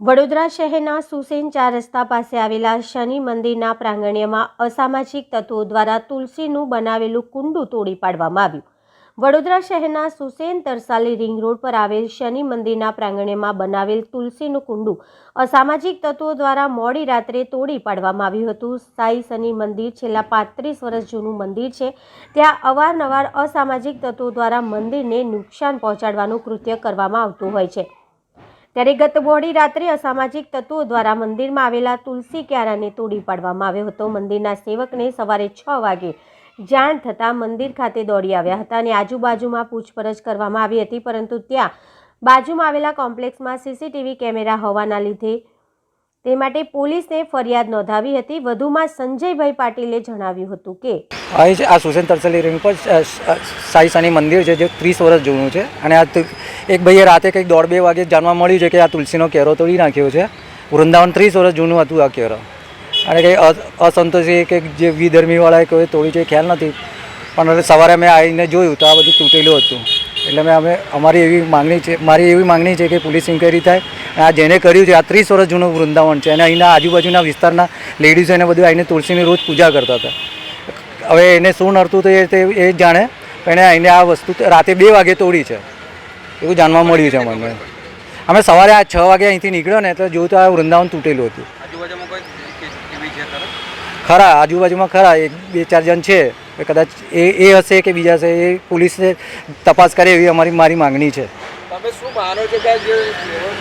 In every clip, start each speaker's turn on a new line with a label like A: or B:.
A: વડોદરા શહેરના સુસેન ચાર રસ્તા પાસે આવેલા શનિ મંદિરના પ્રાંગણ્યમાં અસામાજિક તત્વો દ્વારા તુલસીનું બનાવેલું કુંડું તોડી પાડવામાં આવ્યું. વડોદરા શહેરના સુસેન તરસાલી રિંગ રોડ પર આવેલ શનિ મંદિરના પ્રાંગણ્યમાં બનાવેલ તુલસીનું કુંડું અસામાજિક તત્વો દ્વારા મોડી રાત્રે તોડી પાડવામાં આવ્યું હતું. સાઈ શનિ મંદિર છેલ્લા પાંત્રીસ વર્ષ જૂનું મંદિર છે. ત્યાં અવારનવાર અસામાજિક તત્વો દ્વારા મંદિરને નુકસાન પહોંચાડવાનું કૃત્ય કરવામાં આવતું હોય છે. ત્યારે ગત મોડી રાત્રે અસામાજિક તત્વો દ્વારા મંદિરમાં આવેલા તુલસી ક્યારાને તોડી પાડવામાં આવ્યો હતો. મંદિરના સેવકને સવારે છ વાગે જાણ થતાં મંદિર ખાતે દોડી આવ્યા હતા અને આજુબાજુમાં પૂછપરછ કરવામાં આવી હતી, પરંતુ ત્યાં બાજુમાં આવેલા કોમ્પ્લેક્સમાં સીસીટીવી કેમેરા હોવાના લીધે તે માટે પોલીસને ફરિયાદ નોંધાવી હતી. વધુમાં સંજયભાઈ પાટીલે જણાવ્યું હતું કે
B: અહીં આ સુસેન તરસલી રિંગ પર સાઈ સાની મંદિર છે જે ત્રીસ વર્ષ જૂનું છે અને આ એક ભાઈએ રાતે કંઈક દોઢ બે વાગે જાણવા મળ્યું છે કે આ તુલસીનો કેરો તોડી નાખ્યો છે. વૃંદાવન ત્રીસ વર્ષ જૂનું હતું આ કેરો. અને કંઈ અસંતોષી કે જે વિધર્મીવાળાએ કોઈ તોડી છે ખ્યાલ નથી. પણ હવે સવારે મેં આવીને જોયું તો આ બધું તૂટેલું હતું. એટલે મેં અમે, અમારી એવી માંગણી છે, મારી એવી માંગણી છે કે પોલીસ ઇન્કવાયરી થાય આ જેને કર્યું છે આ ત્રીસ વર્ષ જૂનું વૃંદાવન છે. અને અહીંના આજુબાજુના વિસ્તારના લેડીઝો એને બધું આવીને તુલસીની રોજ પૂજા કરતા હતા. હવે એને શું નડતું તો એ તે એ જ જાણે પણ એને આ વસ્તુ રાતે બે વાગે તોડી છે. એવું જાણવા મળ્યું છે મને અમે સવારે આ છ વાગે અહીંથી નીકળ્યો ને એટલે જોયું તો આ વૃંદાવન તૂટેલું હતું.
C: ખરો?
B: આજુબાજુમાં ખરા એક બે ચાર જણ છે. કદાચ એ એ હશે કે બીજા હશે એ પોલીસને તપાસ કરે એવી અમારી મારી માંગણી છે.
C: તમે શું માનો છો કે જે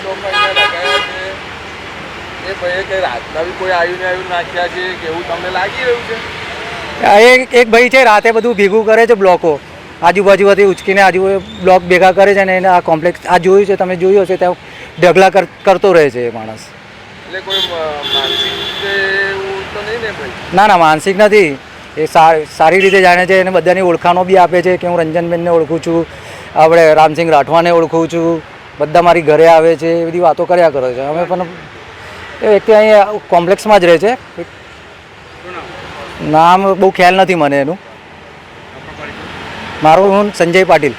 C: લગાવ્યા છે? એ ભાઈએ કંઈ રાતના બી કોઈ આવ્યું ને આવ્યું નાખ્યા છે કે એવું તમને લાગી રહ્યું છે?
B: એક એક ભાઈ છે રાતે બધું ભેગું કરે છે બ્લોકો. આજુબાજુમાંથી ઉચકીને આજુ બ્લોક ભેગા કરે છે ને એને આ કોમ્પ્લેક્સ આ જોયું છે તમે જોયું હશે ત્યાં ઢગલા કર કરતો રહે છે એ માણસ.
C: એટલે કોઈ માનસિક તો નહીં ને ભાઈ?
B: ના ના માનસિક નથી. એ સારી રીતે જાણે છે અને બધાની ઓળખાણો બી આપે છે કે હું રંજનબેનને ઓળખું છું આપણે રામસિંહ રાઠવાને ઓળખું છું. બધા મારી ઘરે આવે છે, એ બધી વાતો કર્યા કરે છે. અમે પણ એ વ્યક્તિ અહીંયા કોમ્પ્લેક્સમાં જ રહે છે. નામ બહુ ખ્યાલ નથી મને એનું. મારું હું સંજય પાટીલ.